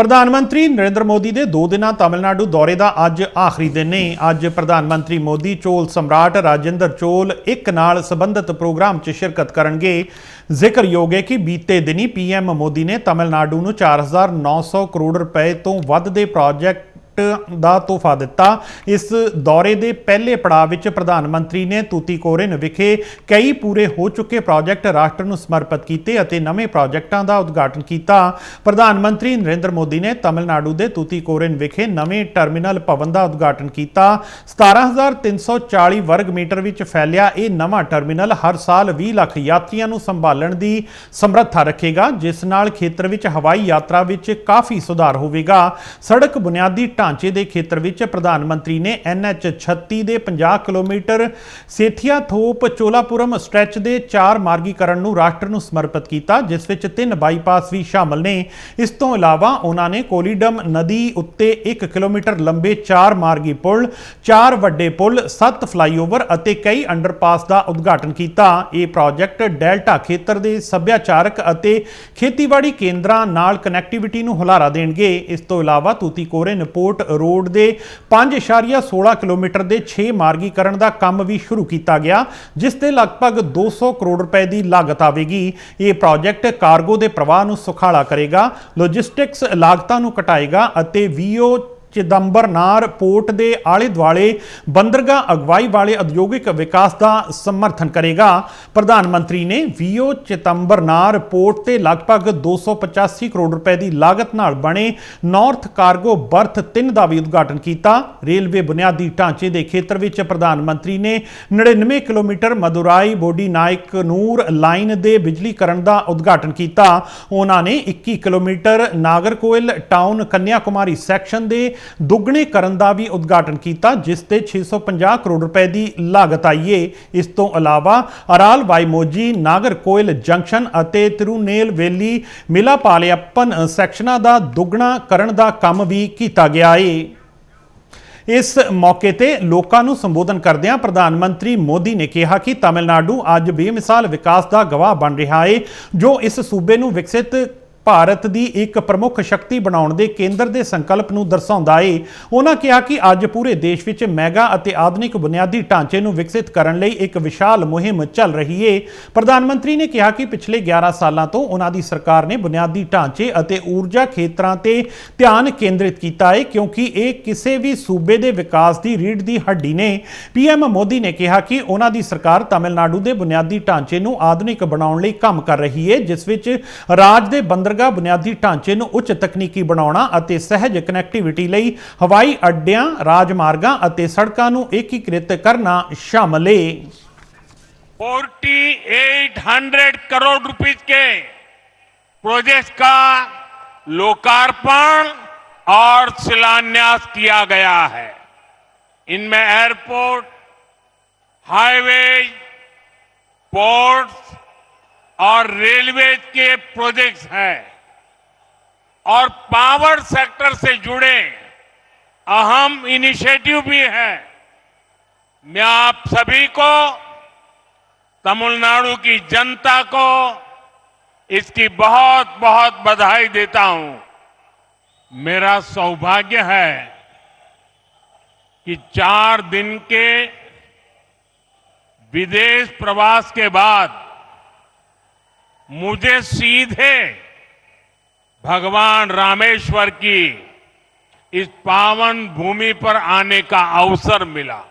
ਪ੍ਰਧਾਨ ਮੰਤਰੀ ਨਰਿੰਦਰ ਮੋਦੀ ਦੇ 2 ਦਿਨਾਂ ਤਾਮਿਲਨਾਡੂ ਦੌਰੇ ਦਾ ਅੱਜ ਆਖਰੀ ਦਿਨ ਨੇ ਅੱਜ ਪ੍ਰਧਾਨ ਮੰਤਰੀ ਮੋਦੀ ਚੋਲ ਸਮਰਾਟ ਰਾਜਿੰਦਰ ਚੋਲ ਇੱਕ ਨਾਲ ਸੰਬੰਧਿਤ ਪ੍ਰੋਗਰਾਮ 'ਚ ਸ਼ਿਰਕਤ ਕਰਨਗੇ। ਜ਼ਿਕਰਯੋਗ ਹੈ ਕਿ ਬੀਤੇ ਦਿਨੀ ਪੀਐਮ ਮੋਦੀ ਨੇ ਤਾਮਿਲਨਾਡੂ ਨੂੰ 4900 ਕਰੋੜ ਰੁਪਏ ਤੋਂ ਵੱਧ ਦੇ ਪ੍ਰੋਜੈਕਟ ਦਾ ਤੋਹਫਾ ਦਿੱਤਾ। ਇਸ ਦੌਰੇ ਦੇ ਪਹਿਲੇ ਪੜਾਅ ਵਿੱਚ ਪ੍ਰਧਾਨ ਮੰਤਰੀ ਨੇ ਤੂਤੀਕੋਰਿਨ ਵਿਖੇ ਕਈ ਪੂਰੇ ਹੋ ਚੁੱਕੇ ਪ੍ਰੋਜੈਕਟ ਰਾਸ਼ਟਰ ਨੂੰ ਸਮਰਪਿਤ ਕੀਤੇ ਅਤੇ ਨਵੇਂ ਪ੍ਰੋਜੈਕਟਾਂ ਦਾ ਉਦਘਾਟਨ ਕੀਤਾ। ਪ੍ਰਧਾਨ ਮੰਤਰੀ ਨਰਿੰਦਰ ਮੋਦੀ ਨੇ ਤਮਿਲਨਾਡੂ ਦੇ ਤੂਤੀਕੋਰਿਨ ਵਿਖੇ ਨਵੇਂ ਟਰਮੀਨਲ ਭਵਨ ਦਾ ਉਦਘਾਟਨ ਕੀਤਾ। 17340 ਵਰਗ ਮੀਟਰ ਵਿੱਚ ਫੈਲਿਆ ਇਹ ਨਵਾਂ ਟਰਮੀਨਲ ਹਰ ਸਾਲ 20 ਲੱਖ ਯਾਤਰੀਆਂ ਨੂੰ ਸੰਭਾਲਣ ਦੀ ਸਮਰੱਥਾ ਰੱਖੇਗਾ, ਜਿਸ ਨਾਲ ਖੇਤਰ ਵਿੱਚ ਹਵਾਈ ਯਾਤਰਾ ਵਿੱਚ ਕਾਫੀ ਸੁਧਾਰ ਹੋਵੇਗਾ। ਸੜਕ ਬੁਨਿਆਦੀ ਢਾਂਚੇ ਦੇ ਖੇਤਰ ਵਿੱਚ ਪ੍ਰਧਾਨ ਮੰਤਰੀ ਨੇ NH 36 ਦੇ 50 ਕਿਲੋਮੀਟਰ ਸੇਥੀਆ ਥੋਪ ਚੋਲਾਪੁਰਮ ਸਟ੍ਰੈਚ ਦੇ ਚਾਰ ਮਾਰਗੀਕਰਨ ਨੂੰ ਰਾਸ਼ਟਰ ਨੂੰ ਸਮਰਪਿਤ ਕੀਤਾ, ਜਿਸ ਵਿੱਚ ਤਿੰਨ ਬਾਈਪਾਸ ਵੀ ਸ਼ਾਮਲ ਨੇ। ਇਸ ਤੋਂ ਇਲਾਵਾ ਉਹਨਾਂ ਨੇ ਕੋਲੀਡਮ ਨਦੀ ਉੱਤੇ 1 ਕਿਲੋਮੀਟਰ ਲੰਬੇ ਚਾਰ ਮਾਰਗੀ ਪੁਲ, ਚਾਰ ਵੱਡੇ ਪੁਲ, ਸੱਤ ਫਲਾਈਓਵਰ ਅਤੇ ਕਈ ਅੰਡਰਪਾਸ ਦਾ ਉਦਘਾਟਨ ਕੀਤਾ। ਇਹ ਪ੍ਰੋਜੈਕਟ ਡੈਲਟਾ ਖੇਤਰ ਦੇ ਸੱਭਿਆਚਾਰਕ ਅਤੇ ਖੇਤੀਬਾੜੀ ਕੇਂਦਰਾਂ ਨਾਲ ਕਨੈਕਟੀਵਿਟੀ ਨੂੰ ਹੁਲਾਰਾ ਦੇਣਗੇ। ਇਸ ਤੋਂ ਇਲਾਵਾ ਤੂਤੀਕੋਰਿਨ ਪੋਰਟ ਰੋਡ ਦੇ 5.16 ਕਿਲੋਮੀਟਰ ਦੇ 6 ਮਾਰਗੀਕਰਨ ਦਾ ਕੰਮ ਵੀ ਸ਼ੁਰੂ ਕੀਤਾ ਗਿਆ, ਜਿਸ ਤੇ ਲਗਭਗ 200 ਕਰੋੜ ਰੁਪਏ ਦੀ ਲਾਗਤ ਆਵੇਗੀ। ਇਹ ਪ੍ਰੋਜੈਕਟ ਕਾਰਗੋ ਦੇ ਪ੍ਰਵਾਹ ਨੂੰ ਸੁਖਾਲਾ ਕਰੇਗਾ ਲੌਜਿਸਟਿਕਸ ਲਾਗਤਾਂ ਨੂੰ ਘਟਾਏਗਾ ਅਤੇ ਵੀਓ ਚਿਦੰਬਰਨਾਰ ਪੋਰਟ ਦੇ ਆਲੇ ਦੁਆਲੇ ਬੰਦਰਗਾਹ ਅਗਵਾਈ ਵਾਲੇ ਉਦਯੋਗਿਕ ਵਿਕਾਸ ਦਾ ਸਮਰਥਨ ਕਰੇਗਾ। ਪ੍ਰਧਾਨ ਮੰਤਰੀ ਨੇ ਵੀਓ ਚਿਦੰਬਰਨਾਰ ਪੋਰਟ ਤੇ ਲਗਭਗ 285 ਕਰੋੜ ਰੁਪਏ ਦੀ ਲਾਗਤ ਨਾਲ ਬਣੇ ਨਾਰਥ ਕਾਰਗੋ ਬਰਥ 3 ਦਾ ਵੀ ਉਦਘਾਟਨ ਕੀਤਾ। ਰੇਲਵੇ ਬੁਨਿਆਦੀ ਢਾਂਚੇ ਦੇ ਖੇਤਰ ਵਿੱਚ ਪ੍ਰਧਾਨ ਮੰਤਰੀ ਨੇ 99 kilometre Madurai Bodinayakanur line ਦੇ ਬਿਜਲੀਕਰਨ ਦਾ ਉਦਘਾਟਨ ਕੀਤਾ। ਉਹਨਾਂ ਨੇ 21 kilometre Nagercoil town Kanya Kumari section ਦੇ ਦੁੱਗਣੇ ਕਰਨ ਦਾ ਵੀ ਉਦਘਾਟਨ ਕੀਤਾ, ਜਿਸ ਤੇ 650 ਕਰੋੜ ਰੁਪਏ ਦੀ ਲਾਗਤ ਆਈ ਏ। ਇਸ ਤੋਂ ਇਲਾਵਾ ਅਰਾਲ, ਵਾਈਮੋਜੀ ਨਾਗਰਕੋਇਲ ਜੰਕਸ਼ਨ ਅਤੇ ਤਿਰੂਨੇਲ ਵੇਲੀ, ਮਿਲਾਪਾਲਿਆਪਨ ਸੈਕਸ਼ਨਾਂ ਦਾ ਦੁੱਗਣਾ ਕਰਨ ਦਾ ਕੰਮ ਵੀ ਕੀਤਾ ਗਿਆ ਏ। ਇਸ ਮੌਕੇ ਤੇ ਲੋਕਾਂ ਨੂੰ ਸੰਬੋਧਨ ਕਰਦਿਆਂ ਪ੍ਰਧਾਨ ਮੰਤਰੀ ਮੋਦੀ ਨੇ ਕਿਹਾ ਕਿ ਤਾਮਿਲਨਾਡੂ ਅੱਜ ਬੇਮਿਸਾਲ ਵਿਕਾਸ ਦਾ ਗਵਾਹ ਬਣ ਰਿਹਾ ਹੈ ਜੋ ਇਸ ਸੂਬੇ ਨੂੰ ਵਿਕਸਿਤ ਭਾਰਤ ਦੀ ਇੱਕ ਪ੍ਰਮੁੱਖ ਸ਼ਕਤੀ ਬਣਾਉਣ ਦੇ ਕੇਂਦਰ ਦੇ ਸੰਕਲਪ ਨੂੰ ਦਰਸਾਉਂਦਾ ਏ। ਉਹਨਾਂ ਕਿਹਾ ਕਿ ਅੱਜ ਪੂਰੇ ਦੇਸ਼ ਵਿੱਚ ਮੈਗਾ ਅਤੇ ਆਧੁਨਿਕ ਬੁਨਿਆਦੀ ਢਾਂਚੇ ਨੂੰ ਵਿਕਸਿਤ ਕਰਨ ਲਈ ਇੱਕ ਵਿਸ਼ਾਲ ਮੁਹਿੰਮ ਚੱਲ ਰਹੀ ਏ। ਪ੍ਰਧਾਨ ਮੰਤਰੀ ਨੇ ਕਿਹਾ ਕਿ ਪਿਛਲੇ 11 ਸਾਲਾਂ ਤੋਂ ਉਹਨਾਂ ਦੀ ਸਰਕਾਰ ਨੇ ਬੁਨਿਆਦੀ ਢਾਂਚੇ ਅਤੇ ਊਰਜਾ ਖੇਤਰਾਂ ਤੇ ਧਿਆਨ ਕੇਂਦਰਿਤ ਕੀਤਾ ਏ, ਕਿਉਂਕਿ ਇਹ ਕਿਸੇ ਵੀ ਸੂਬੇ ਦੇ ਵਿਕਾਸ ਦੀ ਰੀੜ ਦੀ ਹੱਡੀ ਨੇ। ਪੀਐਮ ਮੋਦੀ ਨੇ ਕਿਹਾ ਕਿ ਉਹਨਾਂ ਦੀ ਸਰਕਾਰ ਤਾਮਿਲਨਾਡੂ ਦੇ ਬੁਨਿਆਦੀ ਢਾਂਚੇ ਨੂੰ ਆਧੁਨਿਕ ਬਣਾਉਣ ਲਈ ਕੰਮ ਕਰ ਰਹੀ ਹੈ ਜਿਸ ਵਿੱਚ ਰਾਜ ਦੇ ਬੰਦਰ ਬੰਦਰਗਾਹ ਬੁਨਿਆਦੀ ਢਾਂਚੇ ਨੂੰ ਉੱਚ ਤਕਨੀਕੀ ਬਣਾਉਣਾ ਅਤੇ ਸਹਿਜ ਕਨੈਕਟੀਵਿਟੀ ਲਈ ਹਵਾਈ ਅੱਡਿਆਂ ਰਾਜਮਾਰਗਾਂ ਅਤੇ ਸੜਕਾਂ ਨੂੰ ਏਕੀਕ੍ਰਿਤ ਕਰਨਾ ਸ਼ਾਮਲ ਹੈ 4800 करोड़ रुपीस के प्रोजेक्ट का लोकार्पण और शिलान्यास किया गया है इनमें एयरपोर्ट हाईवे पोर्ट्स और रेलवे के प्रोजेक्ट्स हैं। और पावर सेक्टर से जुड़े अहम इनिशिएटिव भी हैं। मैं आप सभी को, तमिलनाडु की जनता को इसकी बहुत बहुत बधाई देता हूँ। मेरा सौभाग्य है कि चार दिन के विदेश प्रवास के बाद मुझे सीधे भगवान रामेश्वर की इस पावन भूमि पर आने का अवसर मिला